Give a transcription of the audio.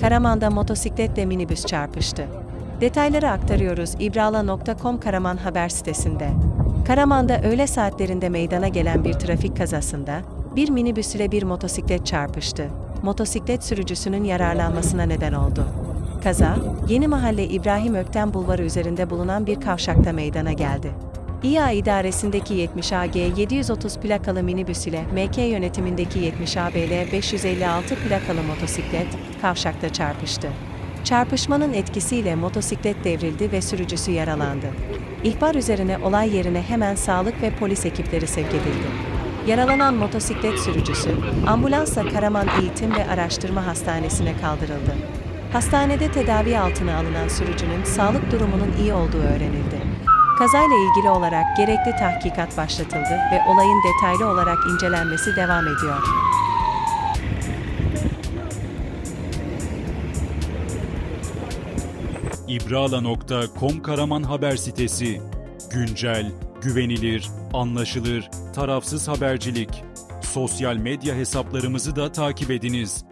Karaman'da motosikletle minibüs çarpıştı. Detayları aktarıyoruz ibrala.com Karaman haber sitesinde. Karaman'da öğle saatlerinde meydana gelen bir trafik kazasında bir minibüs ile bir motosiklet çarpıştı. Motosiklet sürücüsünün yararlanmasına neden oldu. Kaza, Yeni Mahalle İbrahim Ökten Bulvarı üzerinde bulunan bir kavşakta meydana geldi. İA idaresindeki 70 AG 730 plakalı minibüs ile MK yönetimindeki 70 ABL 556 plakalı motosiklet kavşakta çarpıştı. Çarpışmanın etkisiyle motosiklet devrildi ve sürücüsü yaralandı. İhbar üzerine olay yerine hemen sağlık ve polis ekipleri sevk edildi. Yaralanan motosiklet sürücüsü, ambulansla Karaman Eğitim ve Araştırma Hastanesi'ne kaldırıldı. Hastanede tedavi altına alınan sürücünün sağlık durumunun iyi olduğu öğrenildi. Kazayla ilgili olarak gerekli tahkikat başlatıldı ve olayın detaylı olarak incelenmesi devam ediyor. İbrala.com Karaman haber sitesi. Güncel, güvenilir, anlaşılır, tarafsız habercilik. Sosyal medya hesaplarımızı da takip ediniz.